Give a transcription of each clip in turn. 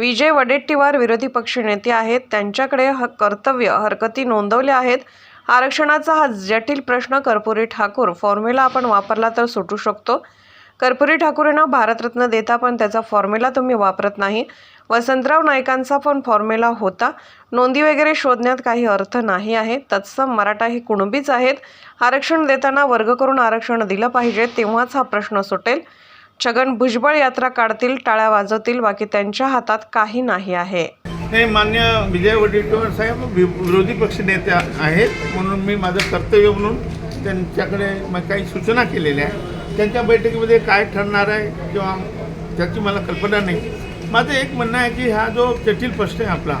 विजय वडेट्टीवार विरोधी पक्षनेते आहेत. त्यांच्याकडे ह कर्तव्य हरकती नोंदवल्या आहेत. आरक्षणाचा हा जटिल प्रश्न कर्पुरी ठाकूर फॉर्म्युला आपण वापरला तर सुटू शकतो. कर्पुरी ठाकूर यांना भारतरत्न देता पण त्याचा फॉर्म्युला तुम्ही वापरत नाही. वसंतराव नायकांचा पण फॉर्म्युला होता. नोंदी वगैरे शोधण्यात काही अर्थ नाही आहे. तत्सम मराठा हे कुणबीच आहेत. आरक्षण देताना वर्ग करून आरक्षण दिलं पाहिजे. तेव्हाच हा प्रश्न सुटेल. छगन भुजबळ यात्रा काढतील टाळ्या वाजवतील बाकी त्यांच्या हातात काही नाही आहे. हे मान्य विजय वडेट्टीवार साहेब वि- विरोधी पक्ष नेते आहेत म्हणून मी माझं कर्तव्य म्हणून त्यांच्याकडे मग काही सूचना केलेल्या आहे त्यांच्या बैठकीमध्ये काय ठरणार आहे किंवा त्याची मला कल्पना नाही. माझं एक म्हणणं आहे की हा जो जटिल प्रश्न आहे आपला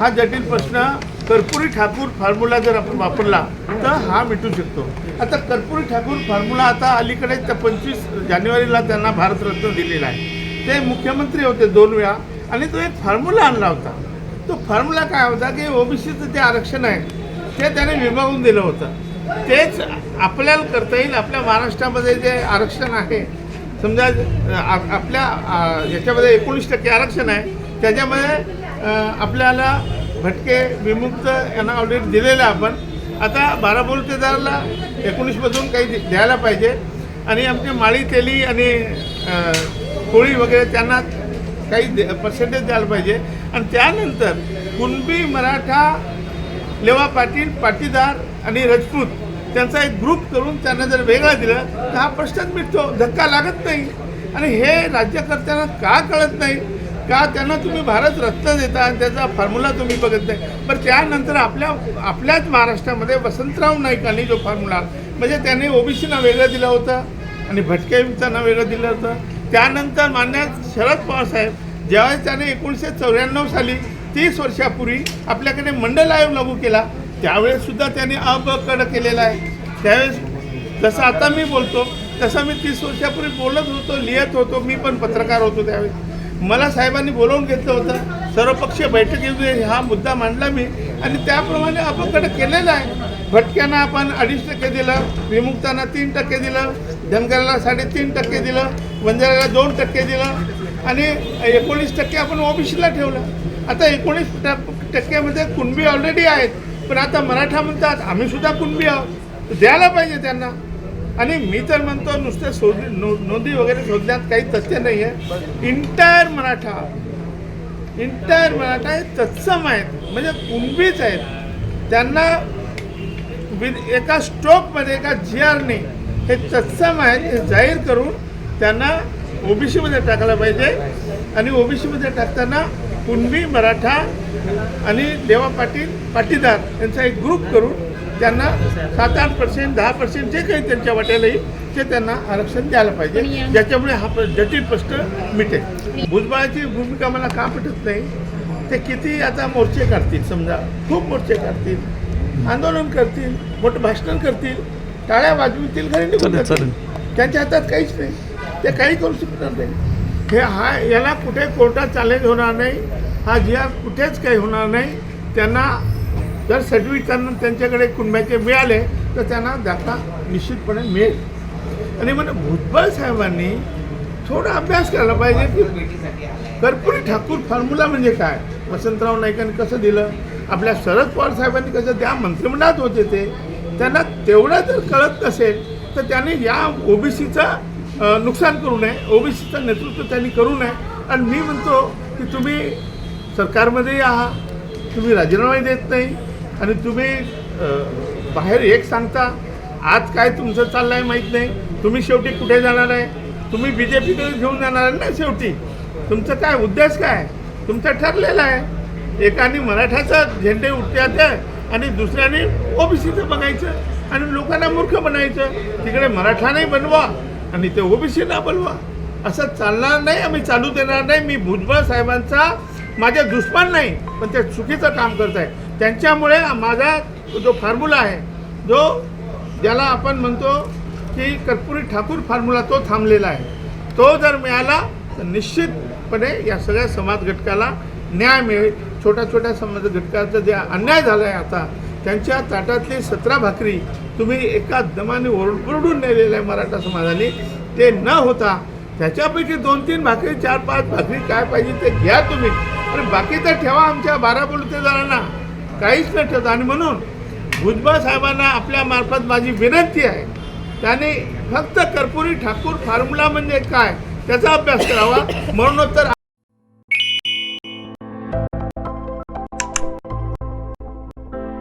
हा जटिल प्रश्न कर्पुरी ठाकूर फॉर्म्युला जर आपण वापरला तर हा मिटू शकतो. आता कर्पुरी ठाकूर फॉर्म्युला आता अलीकडे त्या पंचवीस जानेवारीला त्यांना भारतरत्न दिलेला आहे. ते मुख्यमंत्री होते दोन वेळा आणि तो एक फॉर्म्युला आणला होता. तो फॉर्म्युला काय होता की ओबीसीचं जे आरक्षण आहे ते त्याने विभागून दिलं होतं. तेच आपल्याला करता येईल आपल्या महाराष्ट्रामध्ये जे आरक्षण आहे समजा आपल्या याच्यामध्ये एकोणीस टक्के आरक्षण आहे त्याच्यामध्ये आपल्याला भटके विमुक्त यांना ऑलरेडी दिलेलं आपण. आता बारा बोलतेदाराला एकोणीसमधून काही द्यायला पाहिजे. आणि आमचे माळी तेली आणि कोळी वगैरे त्यांना काही दे पर्सेंटेज द्यायला पाहिजे. आणि त्यानंतर कुणबी मराठा लेवा पाटील पाटीदार आणि राजपूत त्यांचा एक ग्रुप करून त्यांना जर वेगळं दिलं तर हा प्रश्नच मिटतो. धक्का लागत नाही. आणि हे राज्यकर्त्यांना का कळत नाही? का त्यांना तुम्ही भारत रत्न देता आणि त्याचा फॉर्म्युला तुम्ही बघत नाही? पण त्यानंतर आपल्या आपल्याच महाराष्ट्रामध्ये वसंतराव नाईकांनी जो फॉर्म्युला म्हणजे त्यांनी ओबीसीना वेगळं दिलं होतं आणि भटक्यांना वेगळं दिलं होतं. त्यानंतर मान्य शरद पवार साहेब ज्यावेळेस त्याने एकोणीसशे चौऱ्याण्णव साली तीस वर्षापूर्वी आपल्याकडे मंडल आयोग लागू केला त्यावेळेस सुद्धा त्यांनी अ कड केलेला आहे. त्यावेळेस जसं आता मी बोलतो तसं मी तीस वर्षापूर्वी बोलत होतो लिहित होतो मी पण पत्रकार होतो त्यावेळेस. मला साहेबांनी बोलवून घेतलं होतं. सर्वपक्षीय बैठकीमध्ये हा मुद्दा मांडला मी. आणि त्याप्रमाणे अपकड केलेला आहे. भटक्यांना आपण अडीच टक्के दिलं विमुक्तांना तीन टक्के दिलं धनगराला साडेतीन टक्के दिलं बंजाराला दोन टक्के दिलं आणि एकोणीस टक्के आपण ओबीसीला ठेवलं. आता एकोणीस टक्क्यामध्ये कुणबी ऑलरेडी आहेत. पण आता मराठा म्हणतात आम्ही सुद्धा कुणबी आहोत. द्यायला पाहिजे त्यांना. आणि मी तर म्हणतो नुसते शोध नोंदी वगैरे शोधण्यात काही तथ्य नाही आहे. इंटायर मराठा इंटायर मराठा हे तत्सम आहेत. म्हणजे कुणबीच आहेत. त्यांना विद एका स्ट्रोकमध्ये एका जी आरने हे तत्सम आहेत हे जाहीर करून त्यांना ओबीसीमध्ये टाकायला पाहिजे. आणि ओबीसीमध्ये टाकताना कुणबी मराठा आणि देवा पाटील पाटीदार यांचा एक ग्रुप करून त्यांना सात आठ पर्सेंट दहा पर्सेंट जे काही त्यांच्या वाट्याला येईल ते त्यांना आरक्षण द्यायला पाहिजे. ज्याच्यामुळे हा जटिल प्रश्न मिटेल. भुजबळाची भूमिका मला का पटत नाही? ते किती आता मोर्चे काढतील समजा खूप मोर्चे काढतील आंदोलन करतील मोठं भाषण करतील टाळ्या वाजवितील घरी निघून जातील. त्यांच्या हातात काहीच नाही. ते काही करू शकणार नाही. हे हा याला कुठे कोर्टात चॅलेंज होणार नाही. हा जी आर कुठेच काही होणार नाही. त्यांना जर सर्टिफिकेट त्यांना त्यांच्याकडे कुणब्याचे मिळाले तर त्यांना दाखला निश्चितपणे मिळेल. आणि म्हणजे भुजबळ साहेबांनी थोडा अभ्यास करायला पाहिजे की कर्पुरी ठाकूर फॉर्म्युला म्हणजे काय? वसंतराव नाईकांनी कसं दिलं? आपल्या शरद पवार साहेबांनी कसं त्या मंत्रिमंडळात होते ते? त्यांना तेवढं जर कळत नसेल तर त्यांनी या ओबीसीचं नुकसान करू नये. ओबीसीचं नेतृत्व त्यांनी करू नये. आणि मी म्हणतो की तुम्ही सरकारमध्येही आहात तुम्ही राजीनामाही देत नाही. आणि तुम्ही बाहेर एक सांगता आज काय तुमचं चाललं आहे माहीत नाही. तुम्ही शेवटी कुठे जाणार आहे? तुम्ही बी जे पीकडे घेऊन जाणार आहे ना शेवटी? तुमचं काय उद्देश काय? तुमचं ठरलेलं आहे. एकाने मराठाचा झेंडे उठत्यात आणि दुसऱ्याने ओबीसीचं बघायचं आणि लोकांना मूर्ख बनायचं. तिकडे मराठा नाही बनवा आणि ते ओबीसीला बनवा. असं चालणार नाही आम्ही चालू देणार नाही. मी भुजबळ साहेबांचा माझ्या दुश्मन नाही पण ते चुकीचं काम करत आहे त्यांच्यामुळे माझा जो फॉर्म्युला आहे जो ज्याला आपण म्हणतो की कर्पुरी ठाकूर फॉर्म्युला तो थांबलेला आहे. तो जर मिळाला तर निश्चितपणे या सगळ्या समाज घटकाला न्याय मिळेल. छोट्या छोट्या समाज घटकाचा जे अन्याय झाला आहे आता त्यांच्या ताटातली सतरा भाकरी तुम्ही एका दमाने ओरडून नेलेलं आहे मराठा समाजाने ते न होता त्याच्यापैकी दोन तीन भाकरी चार पाच भाकरी काय पाहिजे ते घ्या तुम्ही. आणि बाकी तर ठेवा आमच्या बारा जणांना काहीच न ठेवता. आणि म्हणून भुजबळ साहेबांना आपल्या मार्फत माझी विनंती आहे त्याने फक्त कर्पुरी ठाकूर फॉर्म्युला म्हणजे काय त्याचा अभ्यास करावा. म्हणून तर